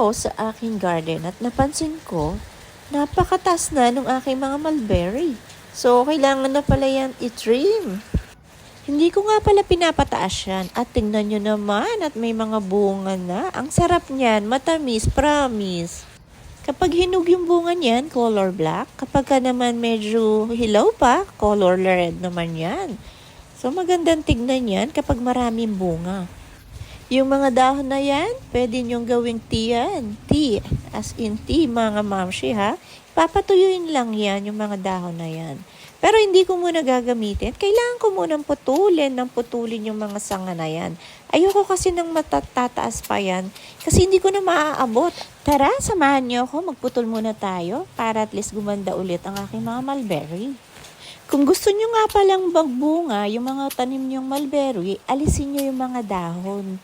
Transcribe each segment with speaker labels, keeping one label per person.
Speaker 1: ako sa aking garden at napansin ko, napakatas na ng aking mga mulberry. So, kailangan na pala yan i-trim. Hindi ko nga pala pinapataas yan. At tingnan nyo naman at may mga bunga na. Ang sarap niyan, matamis, promise. Kapag hinog yung bunga niyan, color black. Kapag ka naman medyo hilaw pa, color red naman yan. So magandang tignan yan kapag maraming bunga. Yung mga dahon na yan, pwede nyong gawing tea yan. Tea, as in tea mga mamshi ha. Papatuyuin lang yan, yung mga dahon na yan. Pero hindi ko muna gagamitin. Kailangan ko munang putulin ng putulin yung mga sanga na yan. Ayoko kasi nang matatataas pa yan kasi hindi ko na maaabot. Tara, samahan niyo ako. Magputol muna tayo para at least gumanda ulit ang aking mga mulberry. Kung gusto nyo nga palang magbunga, yung mga tanim nyong mulberry, alisin nyo yung mga dahon.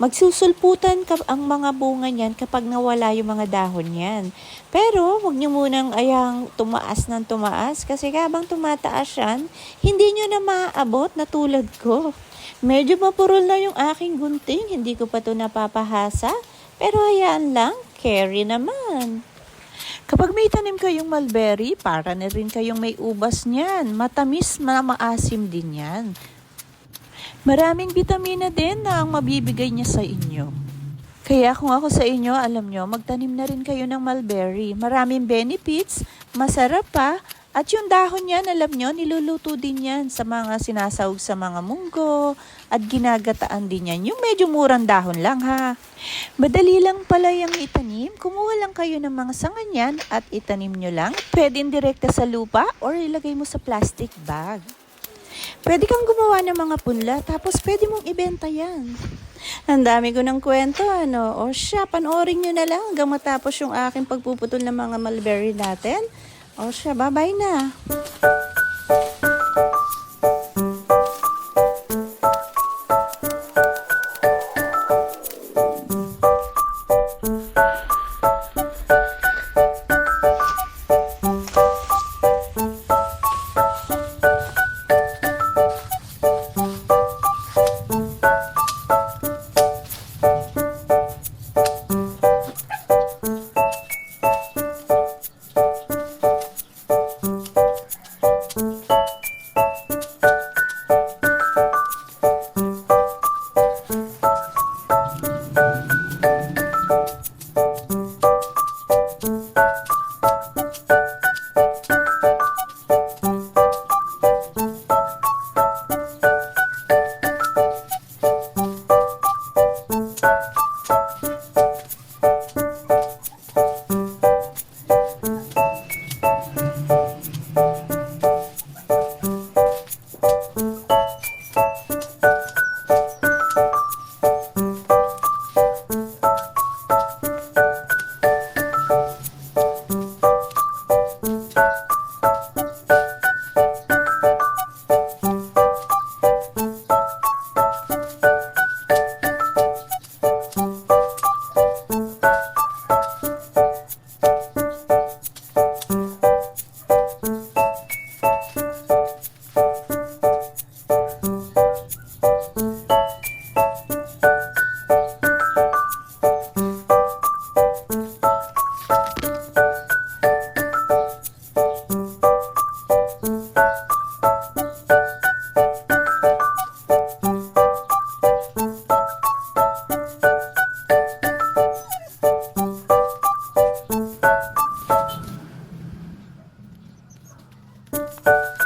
Speaker 1: Magsusulputan ka ang mga bunga niyan kapag nawala yung mga dahon niyan. Pero wag niyo munang ayang tumaas ng tumaas kasi habang tumataas yan, hindi niyo na maaabot na tulad ko. Medyo mapurol na yung aking gunting, hindi ko pa to napapahasa. Pero hayaan lang, carry naman. Kapag may tanim kayong mulberry, para na rin kayong may ubas niyan. Matamis, ma- maasim din yan. Maraming vitamina din na ang mabibigay niya sa inyo. Kaya kung ako sa inyo, alam nyo, magtanim na rin kayo ng mulberry. Maraming benefits, masarap pa, at yung dahon niyan, alam nyo, niluluto din yan sa mga sinasawag sa mga munggo, at ginagataan din yan. Yung medyo murang dahon lang ha. Madali lang pala yung itanim. Kumuha lang kayo ng mga sanga niyan at itanim nyo lang. Pwede direkta sa lupa or ilagay mo sa plastic bag. Pwede kang gumawa ng mga punla, tapos pwede mong ibenta yan. Ang dami ko ng kwento, ano? O siya, panoorin nyo na lang hanggang matapos yung aking pagpuputol ng mga mulberry natin. O siya, bye-bye na. Música